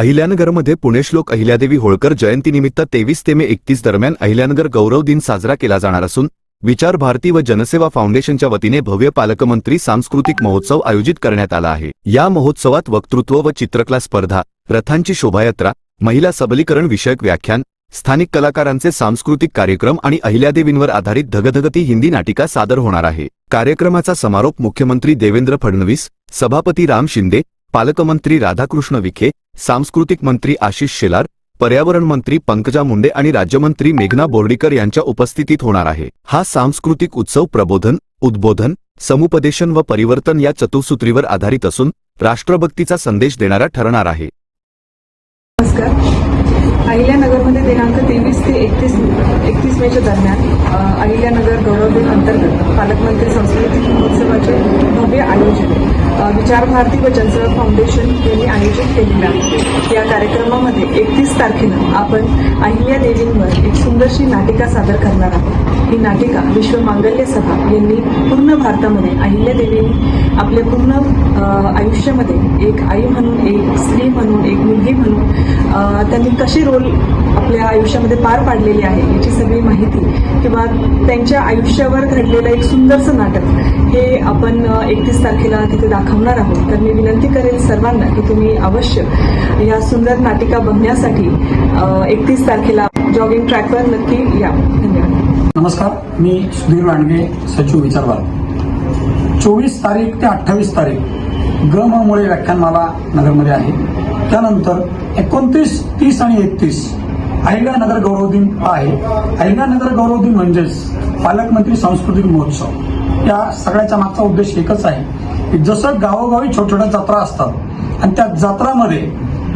अहिल्यानगरमध्ये पुणेश्लोक अहिल्यादेवी होळकर जयंतीनिमित्त तेवीस ते मे एकतीस दरम्यान अहिल्यानगर गौरव दिन साजरा केला जाणार असून विचार भारती व जनसेवा फाउंडेशनच्या वतीने भव्य पालकमंत्री सांस्कृतिक महोत्सव आयोजित करण्यात आला आहे. या महोत्सवात वक्तृत्व व चित्रकला स्पर्धा रथांची शोभायात्रा महिला सबलीकरण विषयक व्याख्यान स्थानिक कलाकारांचे सांस्कृतिक कार्यक्रम आणि अहिल्यादेवींवर आधारित धगधगती हिंदी नाटिका सादर होणार आहे. कार्यक्रमाचा समारोप मुख्यमंत्री देवेंद्र फडणवीस सभापती राम शिंदे पालकमंत्री राधाकृष्ण विखे सांस्कृतिक मंत्री आशिष शेलार पर्यावरण मंत्री पंकजा मुंडे आणि राज्यमंत्री मेघना बोर्डीकर यांच्या उपस्थितीत होणार आहे. हा सांस्कृतिक उत्सव प्रबोधन उद्बोधन समुपदेशन व परिवर्तन या चतुसूत्रीवर आधारित असून राष्ट्रभक्तीचा संदेश देणारा ठरणार आहे. नमस्कार. अहिल्यानगरमध्ये दिनांक तेवीस ते एकतीस एकतीस मेच्या दरम्यान अहिल्यानगर गौरव दिन अंतर्गत पालकमंत्री सांस्कृतिक महोत्सवाचे भव्य आयोजन विचारभारती विचार भारती व जनसेवा फाउंडेशन यांनी आयोजित केलेलं आहे या कार्यक्रमामध्ये एकतीस तारखेला आपण अहिल्या देवींवर एक सुंदरशी नाटिका सादर करणार आहोत. ही नाटिका विश्व मांगल्य सभा यांनी पूर्ण भारतामध्ये अहिल्या देवींनी आपल्या पूर्ण आयुष्यामध्ये एक आई म्हणून एक स्त्री म्हणून एक मुलगी म्हणून त्यांनी कसे रोल आपल्या आयुष्यामध्ये पार पाडलेली आहे याची सगळी माहिती. किंवा त्यांच्या आयुष्यावर घडलेलं एक सुंदरसं नाटक हे आपण एकतीस तारखेला तिथे दाखवणार आहोत. तर मी विनंती करेल सर्वांना की तुम्ही अवश्य या सुंदर नाटिका बघण्यासाठी एकतीस तारखेला जॉगिंग ट्रॅकवर नक्की या. धन्यवाद. नमस्कार मी सुधीर रांडगे सचिव विचारवाल चोवीस तारीख ते अठ्ठावीस तारीख ग मुळे व्याख्यानमाला नगरमध्ये आहे. त्यानंतर एकोणतीस तीस आणि एकतीस अहिल्यानगर गौरव दिन आहे. अहिल्यानगर गौरव दिन म्हणजेच पालकमंत्री सांस्कृतिक महोत्सव. या सगळ्याच्या मागचा उद्देश एकच आहे की जसं गावोगावी छोट्या छोट्या जत्रा असतात आणि त्या जत्रामध्ये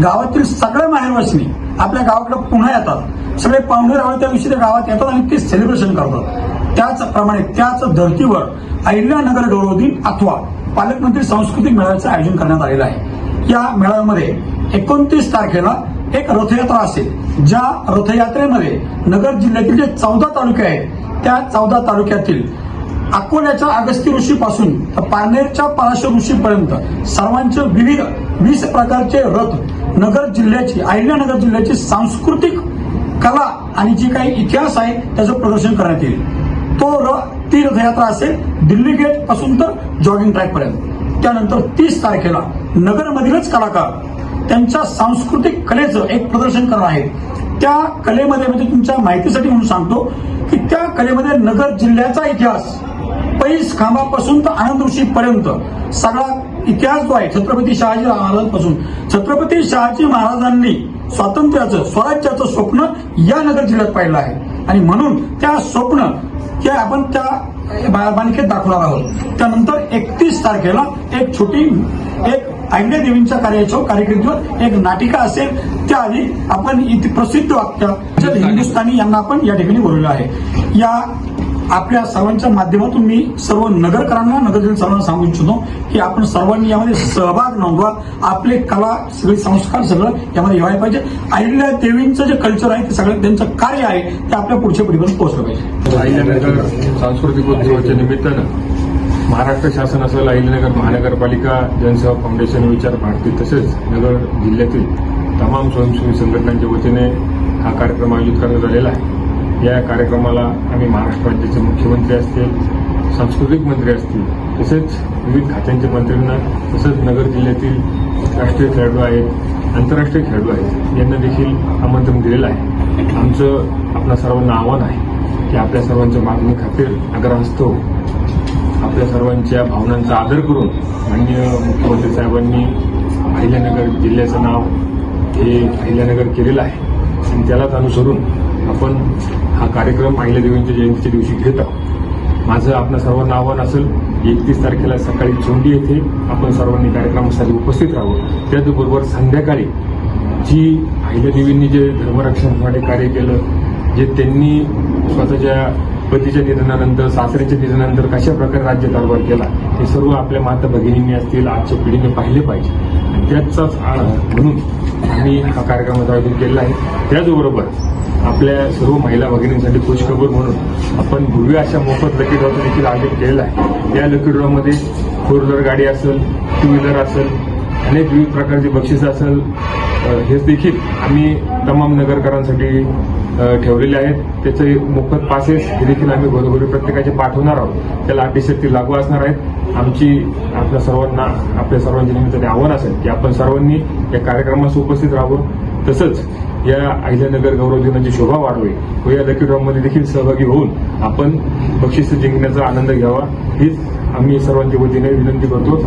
गावातील सगळ्या माहेरवासिनी आपल्या गावाकडे पुन्हा येतात. सगळे पाहुणे रावळे त्या दिवशी त्या गावात येतात आणि ते सेलिब्रेशन करतात. त्याचप्रमाणे त्याच धर्तीवर अहिल्यानगर गौरव दिन अथवा पालकमंत्री सांस्कृतिक मेळाव्याचं आयोजन करण्यात आलेलं आहे. या मेळाव्यामध्ये एकोणतीस तारखेला एक रथयात्रा असेल ज्या रथयात्रेमध्ये नगर जिल्ह्यातील जे चौदा तालुके आहेत त्या चौदा तालुक्यातील अकोल्याच्या अगस्ती ऋषीपासून तर पारनेरच्या पराशर ऋषीपर्यंत सर्वांचे विविध वीस प्रकारचे रथ नगर जिल्ह्याची अहिल्यानगर जिल्ह्याची सांस्कृतिक कला आणि जी काही इतिहास आहे त्याचं प्रदर्शन करण्यात येईल. तो र ती रथयात्रा असेल दिल्ली गेटपासून तर जॉगिंग ट्रॅक पर्यंत. त्यानंतर तीस तारखेला नगरमधीलच कलाकार त्यांच्या सांस्कृतिक कलेचं एक प्रदर्शन करणार आहेत त्या कलेमध्ये म्हणजे तुमच्या माहितीसाठी म्हणून सांगतो की त्या कलेमध्ये नगर जिल्ह्याचा इतिहास पैस खांबापासून तर आनंद ऋषीपर्यंत सगळा इतिहास जो आहे छत्रपती शहाजी महाराजांपासून. छत्रपती शहाजी महाराजांनी स्वातंत्र्याचं स्वराज्याचं स्वप्न या नगर जिल्ह्यात पाहिलं आहे. आणि म्हणून त्या स्वप्न हे आपण त्या मालिकेत दाखवणार आहोत. त्यानंतर एकतीस तारखेला एक छोटी एक अहिल्या देवींच्या कार्याच्या कार्यक्रमावर एक नाटिका असेल त्याआधी आपण इथे प्रसिद्ध वाक्य हिंदुस्थानी यांना आपण या ठिकाणी बोललो आहे. या आपल्या सर्वांच्या माध्यमातून मी सर्व नगरकरांना नगरजन सर्वांना सांगू इच्छितो की आपण सर्वांनी यामध्ये सहभाग नोंदवा. आपले कला सगळे संस्कार सगळं यामध्ये व्हायला पाहिजे. अहिल्या देवींचं जे कल्चर आहे ते सगळं त्यांचं कार्य आहे ते आपल्या पुढच्या पिढीपर्यंत पोहोचलं पाहिजे. सांस्कृतिक उत्सवाच्या निमित्तानं महाराष्ट्र शासन असेल महानगरपालिका जनसेवा फाउंडेशन विचार भारती तसेच नगर जिल्ह्यातील तमाम स्वयंसेवी संघटनांच्या वतीने हा कार्यक्रम आयोजित करण्यात आलेला आहे. या कार्यक्रमाला आम्ही महाराष्ट्र राज्याचे मुख्यमंत्री असतील सांस्कृतिक मंत्री असतील तसेच विविध खात्यांच्या मंत्र्यांना तसंच नगर जिल्ह्यातील राष्ट्रीय खेळाडू आहेत आंतरराष्ट्रीय खेळाडू आहेत यांना देखील आमंत्रण दिलेलं आहे. आमचं आपल्या सर्वांना आव्हान आहे की आपल्या सर्वांच्या मागणी खातीर असतो आपल्या सर्वांच्या भावनांचा आदर करून माननीय मुख्यमंत्री साहेबांनी अहिल्यानगर जिल्ह्याचं नाव हे अहिल्यानगर केलेलं आहे. आणि त्यालाच अनुसरून आपण हा कार्यक्रम अहिल्यादेवींच्या जयंतीच्या दिवशी घेत आहोत. माझं आपलं सर्वांना आव्हान असेल एकतीस तारखेला सकाळी चोंडी येथे आपण सर्वांनी कार्यक्रमासाठी उपस्थित राहावं. त्याचबरोबर संध्याकाळी जी अहिल्यादेवींनी जे धर्मरक्षणासाठी कार्य केलं जे त्यांनी स्वतःच्या पतीच्या निधनानंतर सासऱ्याच्या निधनानंतर कशा प्रकारे राज्य कारभार केला हे सर्व आपल्या माता भगिनींनी असतील आजच्या पिढीने पाहिले पाहिजे. आणि त्याचाच आळ म्हणून आम्ही हा कार्यक्रमाचं आयोजन केलेला आहे. त्याचबरोबर आपल्या सर्व महिला भगिनींसाठी खुशखबर म्हणून आपण भव्य अशा मोफत लकी ड्रॉचं देखील आयोजन केलेलं आहे. या लकी ड्रॉमध्ये फोर व्हीलर गाडी असेल टू व्हीलर असेल अनेक विविध प्रकारची बक्षिसं असेल हेच देखील आम्ही तमाम नगरकरांसाठी ठेवलेले आहेत. त्याचे मोफत पासेस हे देखील आम्ही घरोघरी प्रत्येकाचे पाठवणार आहोत. त्याला अटीशक्ती लागू असणार आहेत. आमची आपल्या सर्वांना आपल्या सर्वांच्या निमित्ताने आव्हान असेल की आपण सर्वांनी या कार्यक्रमास उपस्थित राहावं. तसंच या अहिल्यानगर गौरव दिनाची शोभा वाढवे. व या लकी ड्रॉमध्ये देखील सहभागी होऊन आपण बक्षीस जिंकण्याचा आनंद घ्यावा. हीच आम्ही सर्वांच्या वतीने विनंती करतो.